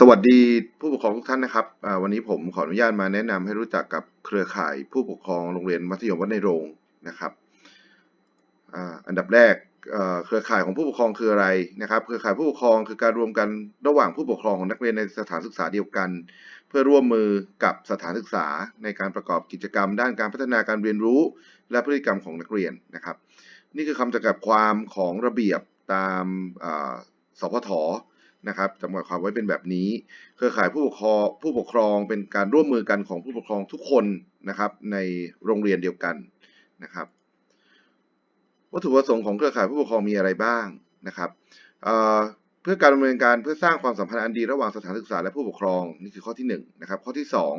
สวัสดีผู้ปกครองทุกท่านนะครับวันนี้ผมขออนุญาตมาแนะนำให้รู้จักกับเครือข่ายผู้ปกครองโรงเรียนมัธยมวัดในโรงนะครับอ,อันดับแรกเครือข่ายของผู้ปกครองคืออะไรนะครับ เครือข่ายผู้ปกครองคือการรวมกันระหว่างผู้ปกครองของนักเรียนในสถานศึกษาเดียวกัน เพื่อร่วมมือกับสถานศึกษาในการประกอบกิจกรรม ด้านการพัฒนาการเรียนรู้ และพฤติกรรมของนักเรียนนะครับ นี่คือคำจำกัดความของระเบียบตามสพท นะครับจำกัดความไว้เป็นแบบนี้ เครือข่ายผู้ปกครองผู้ปกครองเป็นการร่วมมือกันของผู้ปกครองทุกคนนะครับในโรงเรียนเดียวกันนะครับ วัตถุประสงค์ของเครือข่ายผู้ปกครองมีอะไรบ้างนะครับเเพื่อการดำเนินการเพื่อสร้างความสัมพันธ์อันดีระหว่างสถานศึกษาและผู้ปกครองนี่คือข้อที่หนึ่งนะครับข้อที่สอง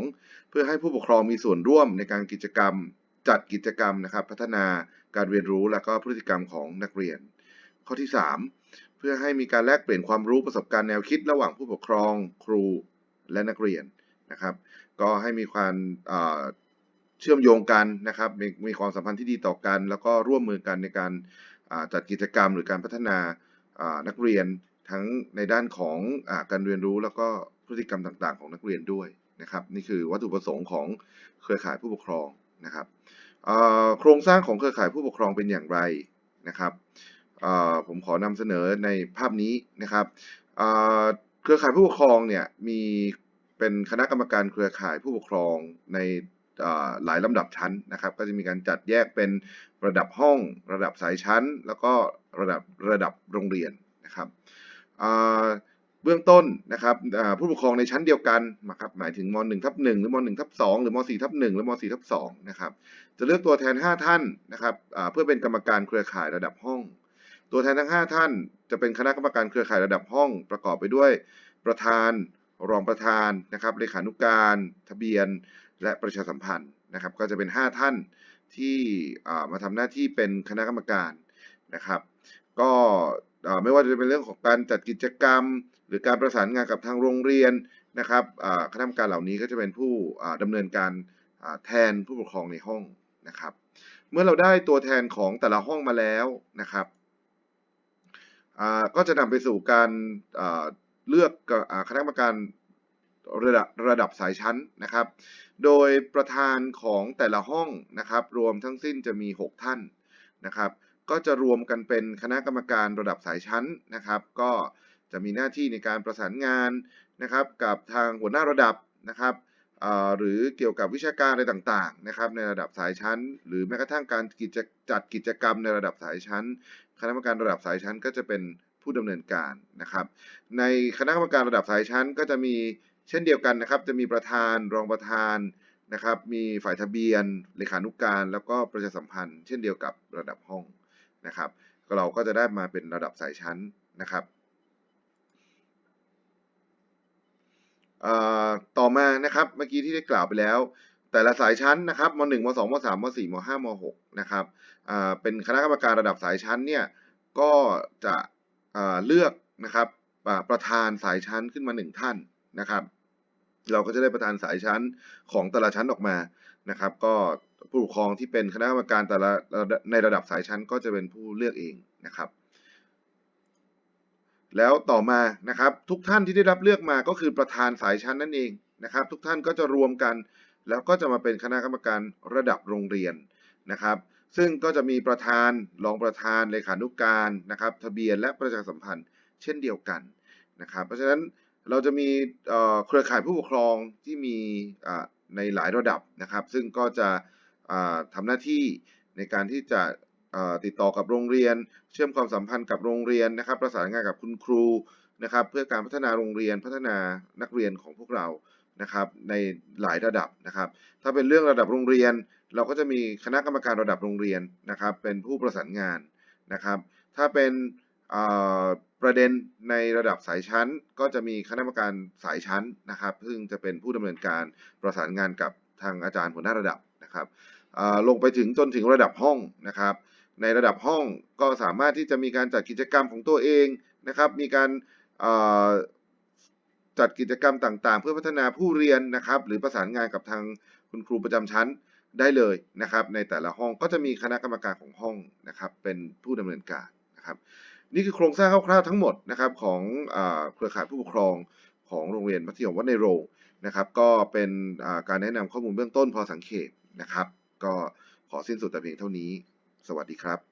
เพื่อให้ผู้ปกครองมีส่วนร่วมในการกิจกรรม จัดกิจกรรมนะครับ พัฒนาการเรียนรู้และก็พฤติกรรมของนักเรียน ข้อที่สามเพื่อให้มีการแลกเปลี่ยนความรู้ประสบการณ์แนวคิดระหว่างผู้ปกครองครูและนักเรียนนะครับ ก็ให้มีความเชื่อมโยงกันนะครับมีมีความสัมพันธ์ที่ดีต่อกัน แล้วก็ร่วมมือกันในการจัดกิจกรรมหรือการพัฒนานักเรียนทั้งในด้านของอการเรียนรู้แล้วก็พฤติกรรมต่างๆ ของนักเรียนด้วยนะครับนี่คือวัตถุประสงค์ของเครือข่ายผู้ปกครองนะครับโครงสร้างของเครือข่ายผู้ปกครองเป็นอย่างไรนะครับ ผมขอนำเสนอในภาพนี้นะครับเครือข่ายผู้ปกครองเนี่ยมีเป็นคณะกรรมการเครือข่ายผู้ปกครองในหลายลำดับชั้นนะครับ ก็จะมีการจัดแยกเป็นระดับห้อง ระดับสายชั้น แล้วก็ระดับระดับโรงเรียนนะครับเบื้องต้นนะครับผู้ปกครองในชั้นเดียวกันนะครับหมายถึงม .1 ทับ1หรือม .1 ทับ2หรือม .4 ทับ1หรือม .4 ทับ2นะครับจะเลือกตัวแทน 5 ท่านนะครับเพื่อเป็นกรรมการเครือข่ายระดับห้อง ตัวแทนทั้ง 5 ท่าน จะเป็นคณะกรรมการเครือข่ายระดับห้องประกอบไปด้วยประธาน รองประธานนะครับเลขานุการ ทะเบียน และประชาสัมพันธ์นะครับ ก็จะเป็น 5 ท่านที่มาทำหน้าที่เป็นคณะกรรมการนะครับ ก็ไม่ว่าจะเป็นเรื่องของการจัดกิจกรรม หรือการประสานงานกับทางโรงเรียนนะครับคณะกรรมการเหล่านี้ก็จะเป็นผู้อ่าดำเนินการแทนผู้ปกครองในห้องนะครับ เมื่อเราได้ตัวแทนของแต่ละห้องมาแล้วนะครับ ก็จะนำไปสู่การเลือกคณะกรรมการระดับระดับสายชั้นนะครับ โดยประธานของแต่ละห้องนะครับ รวมทั้งสิ้นจะมี 6 ท่านนะครับ ก็จะรวมกันเป็นคณะกรรมการระดับสายชั้นนะครับ ก็จะมีหน้าที่ในการประสานงานนะครับ กับทางหัวหน้าระดับนะครับ หรือเกี่ยวกับวิชาการอะไรต่างๆนะครับในระดับสายชั้น หรือแม้กระทั่งการกิจจัดกิจกรรมในระดับสายชั้น คณะกรรมการระดับสายชั้น ก็จะเป็นผู้ดำเนินการนะครับ ในคณะกรรมการระดับสายชั้น ก็จะมีเช่นเดียวกันนะครับ จะมีประธานรองประธานนะครับ มีฝ่ายทะเบียนเลขานุการ แล้วก็ประชาสัมพันธ์ เช่นเดียวกับระดับห้องนะครับเราก็จะได้มาเป็นระดับสายชั้นนะครับเอ่อ ต่อมานะครับเมื่อกี้ที่ได้กล่าวไปแล้ว แต่ละสายชั้นนะครับม .1 ม 2 ม 3 ม 4 ม 5 ม 6 นะครับเป็นคณะกรรมการระดับสายชั้นเนี่ยก็จะเลือกนะครับประธานสายชั้นขึ้นมาหนึ่งท่านนะครับ เราก็จะได้ประธานสายชั้นของแต่ละชั้นออกมานะครับ ก็ผู้ปกครองที่เป็นคณะกรรมการแต่ละในระดับสายชั้นก็จะเป็นผู้เลือกเองนะครับ แล้วต่อมานะครับทุกท่านที่ได้รับเลือกมาก็คือประธานสายชั้นนั่นเองนะครับ ทุกท่านก็จะรวมกัน แล้วก็จะมาเป็นคณะกรรมการระดับโรงเรียนนะครับ ซึ่งก็จะมีประธานรองประธานเลขานุการนะครับ ทะเบียนและประชาสัมพันธ์เช่นเดียวกันนะครับ เพราะฉะนั้นเราจะมีเครือข่ายผู้ปกครองที่มีในหลายระดับนะครับ ซึ่งก็จะอ่าทำหน้าที่ในการที่จะ ติดต่อกับโรงเรียน เชื่อมความสัมพันธ์กับโรงเรียนนะครับ ประสานงานกับคุณครูนะครับ เพื่อการพัฒนาโรงเรียนพัฒนานักเรียนของพวกเรานะครับในหลายระดับนะครับ ถ้าเป็นเรื่องระดับโรงเรียน เราก็จะมีคณะกรรมการระดับโรงเรียนนะครับ เป็นผู้ประสานงานนะครับ ถ้าเป็นประเด็นในระดับสายชั้น ก็จะมีคณะกรรมการสายชั้นนะครับ ซึ่งจะเป็นผู้ดำเนินการประสานงานกับทางอาจารย์หัวหน้าระดับนะครับลงไปถึงจนถึงระดับห้องนะครับ ในระดับห้องก็สามารถที่จะมีการจัดกิจกรรมของตัวเองนะครับ มีการจัดกิจกรรมต่างๆ เพื่อพัฒนาผู้เรียนนะครับ หรือประสานงานกับทางคุณครูประจำชั้นได้เลยนะครับ ในแต่ละห้องก็จะมีคณะกรรมการของห้องนะครับ เป็นผู้ดำเนินการนะครับ นี่คือโครงสร้างคร่าวๆทั้งหมดนะครับของเครือข่ายผู้ปกครองของโรงเรียนมัธยมวัดในโรงนะครับ ก็เป็นการแนะนำข้อมูลเบื้องต้นพอสังเขตนะครับ ก็ขอสิ้นสุดแต่เพียงเท่านี้ สวัสดีครับ